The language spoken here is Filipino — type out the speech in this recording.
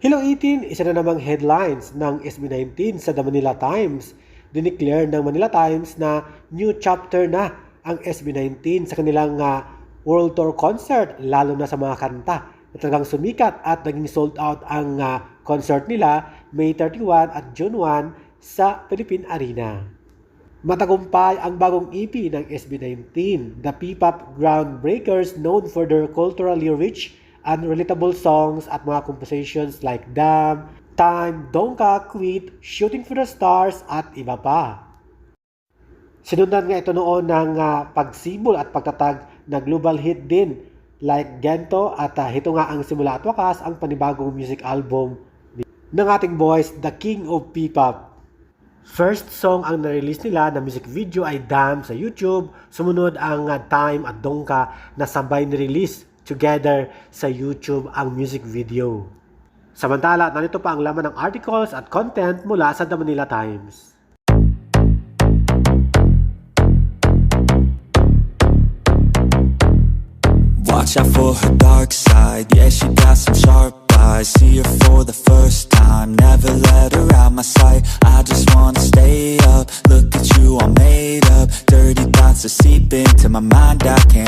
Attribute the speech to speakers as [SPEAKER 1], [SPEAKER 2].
[SPEAKER 1] Hello 18, isa na namang headlines ng SB19 sa The Manila Times. Dineclare ng Manila Times na new chapter na ang SB19 sa kanilang ah, World Tour concert, lalo na sa mga kanta na talagang sumikat at naging sold out ang ah, concert nila May 31 at June 1 sa Philippine Arena. Matagumpay ang bagong EP ng SB19, the P-pop groundbreakers known for their culturally rich and relatable songs at mga compositions like Damn, Time, Donka, Quit, Shooting for the Stars at iba pa. Sinundan nga ito noon ng ah, pagsibol at pagtatag na global hit din like Gento at ah, ito nga ang simula at wakas ang panibagong music album ng ating boys, The King of P-pop. First song ang na-release nila na music video ay Damn sa YouTube. Sumunod ang uh, Time at Dongka na sabay ni-release together sa YouTube ang music video. Samantala, narito pa ang laman ng articles at content mula sa The Manila Times.
[SPEAKER 2] Watch out for her dark side. Yeah, she got some sharp eyes. See her for the first time. Never let her out my sight. I just wanna stay up. Look at you all made up. Dirty thoughts are seep into my mind. I can't